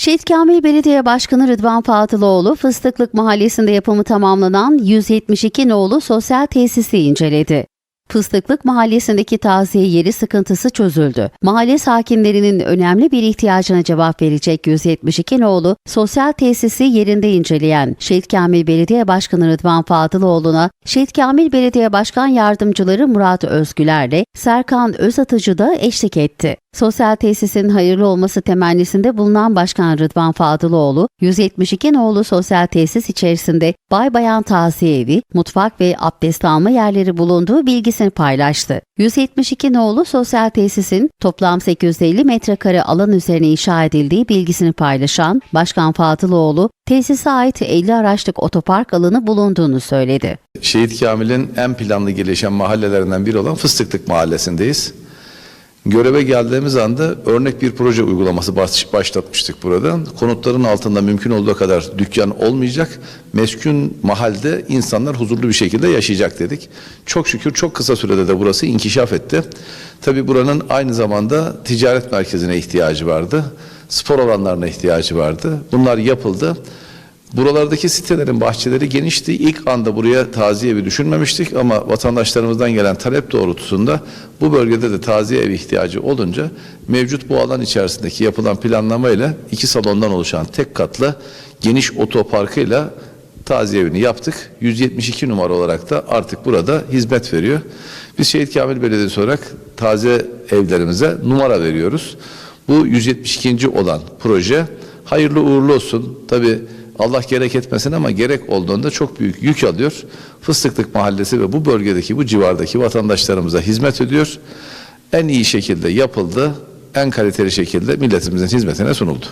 Şehit Kamil Belediye Başkanı Rıdvan Fatıloğlu, Fıstıklık Mahallesi'nde yapımı tamamlanan 172 nolu sosyal tesisi inceledi. Fıstıklık Mahallesi'ndeki taziye yeri sıkıntısı çözüldü. Mahalle sakinlerinin önemli bir ihtiyacına cevap verecek 172 nolu sosyal tesisi yerinde inceleyen Şehit Kamil Belediye Başkanı Rıdvan Fadıloğlu'na Şehit Kamil Belediye Başkan Yardımcıları Murat Özgüler'le Serkan Özatıcı da eşlik etti. Sosyal tesisin hayırlı olması temennisinde bulunan Başkan Rıdvan Fadıloğlu, 172 nolu sosyal tesis içerisinde bay bayan taziye evi, mutfak ve abdest alma yerleri bulunduğu bilgisini paylaştı. 172 nolu sosyal tesisin toplam 850 metrekare alan üzerine inşa edildiği bilgisini paylaşan Başkan Fadıloğlu, tesise ait 50 araçlık otopark alanı bulunduğunu söyledi. Şehit Kamil'in en planlı gelişen mahallelerinden biri olan Fıstıklık Mahallesi'ndeyiz. Göreve geldiğimiz anda örnek bir proje uygulaması baş- başlatmıştık burada. Konutların altında mümkün olduğu kadar dükkan olmayacak. Meskun mahalde insanlar huzurlu bir şekilde yaşayacak dedik. Çok şükür çok kısa sürede de burası inkişaf etti. Tabii buranın aynı zamanda ticaret merkezine ihtiyacı vardı. Spor alanlarına ihtiyacı vardı. Bunlar yapıldı. Buralardaki sitelerin bahçeleri genişti. İlk anda buraya taziye evi düşünmemiştik ama vatandaşlarımızdan gelen talep doğrultusunda bu bölgede de taziye evi ihtiyacı olunca mevcut bu alan içerisindeki yapılan planlamayla iki salondan oluşan tek katlı geniş otoparkıyla taziye evini yaptık. 172 numara olarak da artık burada hizmet veriyor. Biz Şehit Kamil Belediyesi olarak taze evlerimize numara veriyoruz. Bu 172. olan proje hayırlı uğurlu olsun. Tabi Allah gerek etmesin ama gerek olduğunda çok büyük yük alıyor. Fıstıklık Mahallesi ve bu bölgedeki bu civardaki vatandaşlarımıza hizmet ediyor. En iyi şekilde yapıldı, en kaliteli şekilde milletimizin hizmetine sunuldu.